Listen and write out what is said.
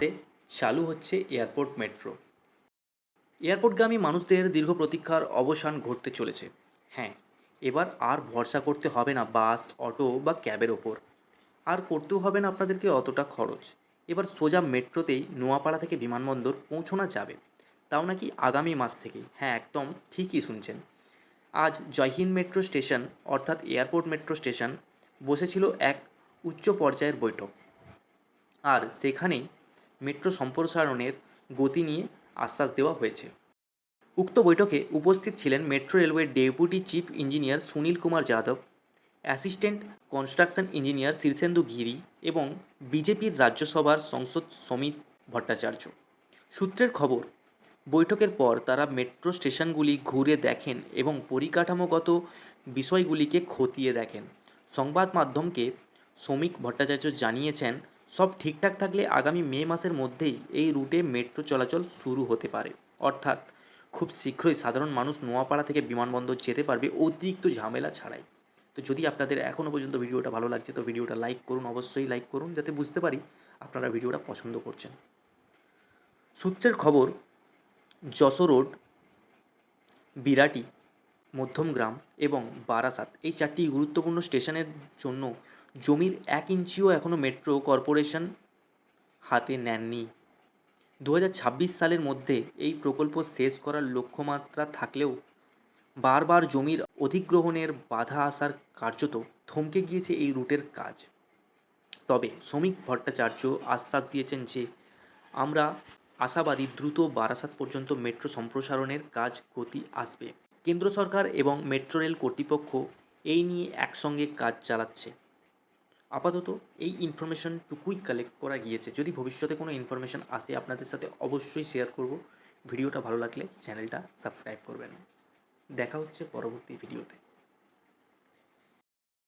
মাসে চালু হচ্ছে এয়ারপোর্ট মেট্রো। এয়ারপোর্টগামী মানুষদের দীর্ঘ প্রতীক্ষার অবসান ঘটতে চলেছে। হ্যাঁ এবার আর ভরসা করতে হবে না বাস, অটো বা ক্যাবের ওপর। আর করতেও হবে না আপনাদেরকে অতটা খরচ। এবার সোজা মেট্রোতেই নোয়াপাড়া থেকে বিমানবন্দর পৌঁছানো যাবে। তাও নাকি আগামী মাস থেকে। হ্যাঁ একদম ঠিকই শুনছেন। আজ জয়হিন্দ মেট্রো স্টেশন, অর্থাৎ এয়ারপোর্ট মেট্রো স্টেশন, বসেছিল এক উচ্চ পর্যায়ের বৈঠক। আর সেখানেই মেট্রো সম্প্রসারণের গতি নিয়ে আশ্বাস দেওয়া হয়েছে। উক্ত বৈঠকে উপস্থিত ছিলেন মেট্রো রেলওয়ের deputy chief engineer Sunil Kumar Yadav, assistant construction engineer Shirshendu Giri এবং বিজেপির রাজ্যসভার সংসদ সমিত ভট্টাচার্য। সূত্রের খবর, বৈঠকের পর তারা মেট্রো স্টেশনগুলি ঘুরে দেখেন এবং পরিকাঠামোগত বিষয়গুলিকে খতিয়ে দেখেন। সংবাদ মাধ্যমকে শ্রমিক ভট্টাচার্য জানিয়েছেন সব ঠিকঠাক থাকলে আগামী মে মাসের মধ্যেই এই রুটে মেট্রো চলাচল শুরু হতে পারে। অর্থাৎ খুব শীঘ্রই সাধারণ মানুষ নোয়াপাড়া থেকে বিমানবন্দর যেতে পারবে অতিরিক্ত ঝামেলা ছাড়াই। তো যদি আপনাদের এখনও পর্যন্ত ভিডিওটা ভালো লাগছে, তো ভিডিওটা লাইক করুন, অবশ্যই লাইক করুন, যাতে বুঝতে পারি আপনারা ভিডিওটা পছন্দ করছেন। সূত্রের খবর যশো রোড, বিরাটি, মধ্যমগ্রাম এবং বারাসাত এই চারটি গুরুত্বপূর্ণ স্টেশনের জন্য জমির এক ইঞ্চিও এখনও মেট্রো কর্পোরেশন হাতে নেননি। দু হাজার ছাব্বিশ সালের মধ্যে এই প্রকল্প শেষ করার লক্ষ্যমাত্রা থাকলেও বারবার জমির অধিগ্রহণের বাধা আসার কার্যত থমকে গিয়েছে এই রুটের কাজ। তবে শ্রমিক ভট্টাচার্য আশ্বাস দিয়েছেন যে, আমরা আশাবাদী দ্রুত বারাসাত পর্যন্ত মেট্রো সম্প্রসারণের কাজ গতি আসবে। কেন্দ্র সরকার এবং মেট্রো রেল কর্তৃপক্ষ এই নিয়ে একসঙ্গে কাজ চালাচ্ছে। আপাতত এই ইনফরমেশনটুকুই কালেক্ট করা গিয়েছে। যদি ভবিষ্যতে কোনো ইনফরমেশন আসে আপনাদের সাথে অবশ্যই শেয়ার করব। ভিডিওটা ভালো লাগলে চ্যানেলটা সাবস্ক্রাইব করবেন। দেখা হচ্ছে পরবর্তী ভিডিওতে